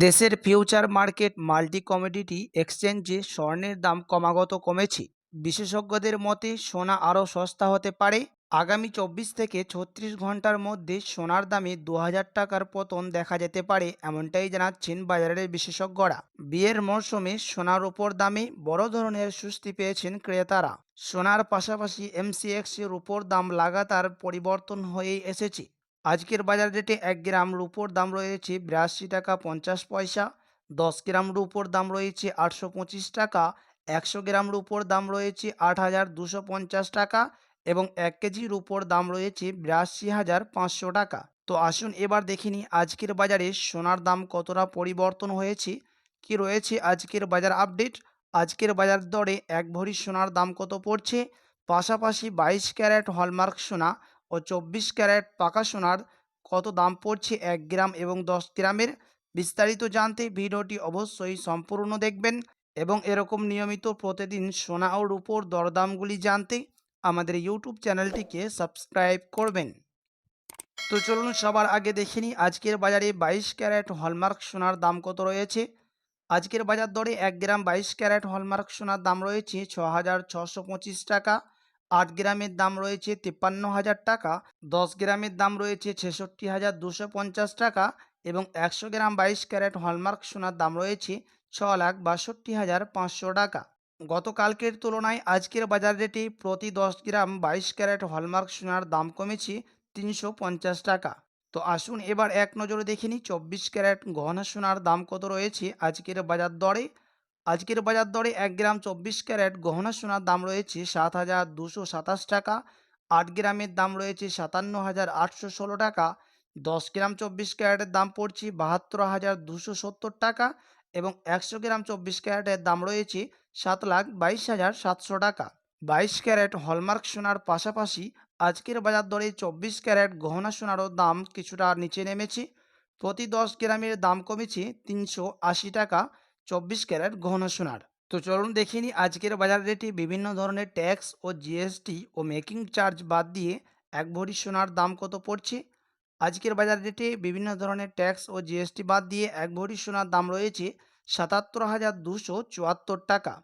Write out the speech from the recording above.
দেশের future market multi commodity এক্সচেঞ্জে স্বর্ণের দাম ক্রমাগত কমেছে। বিশেষজ্ঞদের মতে, সোনা আরও সস্তা হতে পারে। আগামী চব্বিশ থেকে ছত্রিশ ঘণ্টার মধ্যে সোনার দামে দু হাজার টাকার পতন দেখা যেতে পারে, এমনটাই জানাচ্ছেন বাজারের বিশেষজ্ঞরা। বিয়ের মরশুমে সোনার উপর দামে বড় ধরনের সুস্থি পেয়েছেন ক্রেতারা। সোনার পাশাপাশি এমসিএক্স এর উপর দাম লাগাতার পরিবর্তন হয়েই এসেছে। আজকের বাজার রেটে এক গ্রাম রুপোর দাম রয়েছে বিরাশি টাকা পঞ্চাশ পয়সা, দশ গ্রাম রুপোর দাম রয়েছে আটশো পঁচিশ টাকা, একশো গ্রাম রুপোর দাম রয়েছে আট হাজার দুশো পঞ্চাশ টাকা এবং এক কেজি রুপোর দাম রয়েছে বিরাশি হাজার পাঁচশো টাকা। তো আসুন এবার দেখিনি আজকের বাজারে সোনার দাম কতটা পরিবর্তন হয়েছে, কি রয়েছে আজকের বাজার আপডেট? আজকের বাজার দরে এক ভরি সোনার দাম কত পড়ছে? পাশাপাশি বাইশ ক্যারেট হলমার্ক সোনা ও চব্বিশ ক্যারেট পাকা সোনার কত দাম পড়ছে এক গ্রাম এবং দশ গ্রামের? বিস্তারিত জানতে ভিডিওটি অবশ্যই সম্পূর্ণ দেখবেন এবং এরকম নিয়মিত প্রতিদিন সোনা ও রূপোর দরদামগুলি জানতে আমাদের ইউটিউব চ্যানেলটিকে সাবস্ক্রাইব করবেন। তো চলুন সবার আগে দেখে নিই আজকের বাজারে বাইশ ক্যারেট হলমার্ক সোনার দাম কত রয়েছে? আজকের বাজার দরে এক গ্রাম বাইশ ক্যারেট হলমার্ক সোনার দাম রয়েছে ছ টাকা। আট গ্রামের দাম রয়েছে তিপ্পান্ন হাজার টাকা, দশ গ্রামের দাম রয়েছে ছেষট্টি হাজার দুশো পঞ্চাশ টাকা এবং একশো গ্রাম বাইশ ক্যারেট হলমার্ক সোনার দাম রয়েছে ছ লাখ বাষট্টি হাজার পাঁচশো টাকা। গতকালকের তুলনায় আজকের বাজার রেটে প্রতি দশ গ্রাম বাইশ ক্যারেট হলমার্ক সোনার দাম কমেছে তিনশো পঞ্চাশ টাকা। তো আসুন এবার এক নজরে দেখে নিই চব্বিশ ক্যারেট গহনা সোনার দাম কত রয়েছে আজকের বাজার দরে। আজকের বাজার দরে এক গ্রাম চব্বিশ ক্যারেট গহনা সোনার দাম রয়েছে সাত হাজার দুশো সাতাশ টাকা, আট গ্রামের দাম রয়েছে সাতান্ন হাজার আটশো ষোলো টাকা, দশ গ্রাম চব্বিশ ক্যারেটের দাম পড়ছে বাহাত্তর হাজার দুশো সত্তর টাকা এবং একশো গ্রাম চব্বিশ ক্যারেটের দাম রয়েছে সাত লাখ বাইশ হাজার সাতশো টাকা। বাইশ ক্যারেট হলমার্ক সোনার পাশাপাশি আজকের বাজার দরে চব্বিশ ক্যারেট গহনা সোনারও দাম কিছুটা নিচে নেমেছে। প্রতি দশ গ্রামের দাম কমেছে তিনশো আশি টাকা চব্বিশ ক্যারেট গহনা সোনার। তো চলুন দেখিনি আজকের বাজার রেটে বিভিন্ন ধরনের ট্যাক্স ও জিএসটি ও মেকিং চার্জ বাদ দিয়ে এক ভরি সোনার দাম কত পড়ছে? আজকের বাজার রেটে বিভিন্ন ধরনের ট্যাক্স ও জিএসটি বাদ দিয়ে এক ভরি সোনার দাম রয়েছে সাতাত্তর হাজার দুশো চুয়াত্তর টাকা।